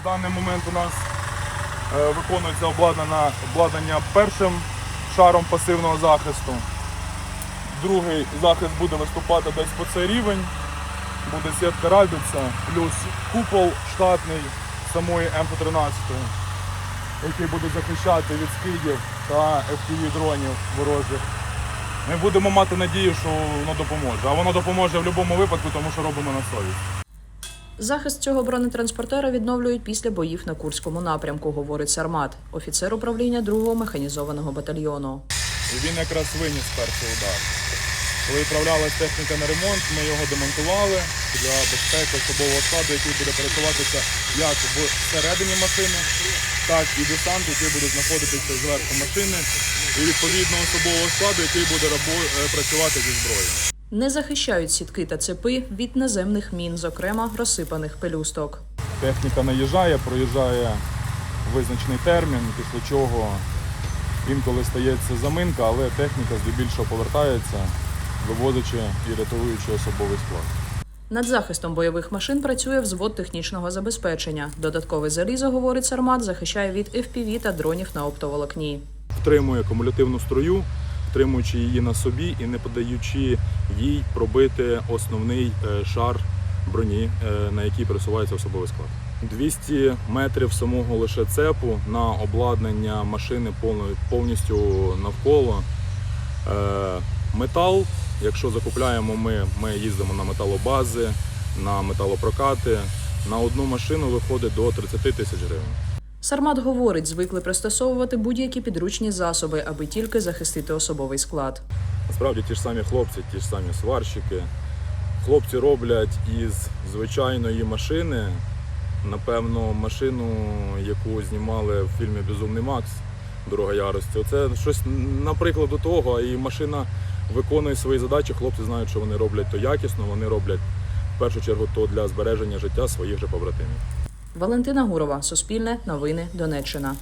В даний момент у нас е, виконується обладнання, обладнання першим шаром пасивного захисту. Другий захист буде виступати десь по цей рівень. Буде сітка рабіця, плюс купол штатний самої М13, який буде захищати від скидів та FPV дронів ворожих. Ми будемо мати надію, що воно допоможе. А воно допоможе в будь-якому випадку, тому що робимо на совість. Захист цього бронетранспортера відновлюють після боїв на Курському напрямку, говорить Сармат, офіцер управління 2-го механізованого батальйону. Він якраз виніс перший удар. Коли відправлялась техніка на ремонт, ми його демонтували для безпеки особового складу, який буде пересуватися як всередині машини, так і десант, який буде знаходитися зверху машини, і відповідно особового складу, який буде е, працювати зі зброєю. Не захищають сітки та цепи від наземних мін, зокрема розсипаних пелюсток. Техніка наїжджає, проїжджає визначений термін, після чого інколи стається заминка, але техніка здебільшого повертається, вивозячи і рятуючи особовий склад. Над захистом бойових машин працює взвод технічного забезпечення. Додаткове залізо, говорить Сармат, захищає від FPV та дронів на оптоволокні. Втримує кумулятивну струю, втримуючи її на собі і не подаючи їй пробити основний е, шар броні, е, на який пересувається особовий склад. 200 метрів самого лише цепу на обладнання машини повністю навколо. Е, Метал, якщо закупляємо ми, ми їздимо на металобази, на металопрокати. На одну машину виходить до 30 тисяч гривень. Сармат говорить, звикли пристосовувати будь-які підручні засоби, аби тільки захистити особовий склад. Насправді ті ж самі хлопці, ті ж самі сварщики. Хлопці роблять із звичайної машини, напевно, машину, яку знімали в фільмі Безумний Макс Дорога ярості. Це щось наприклад до того, і машина виконує свої задачі. Хлопці знають, що вони роблять то якісно, вони роблять в першу чергу то для збереження життя своїх же побратимів. Валентина Гурова, Суспільне, Новини, Донеччина.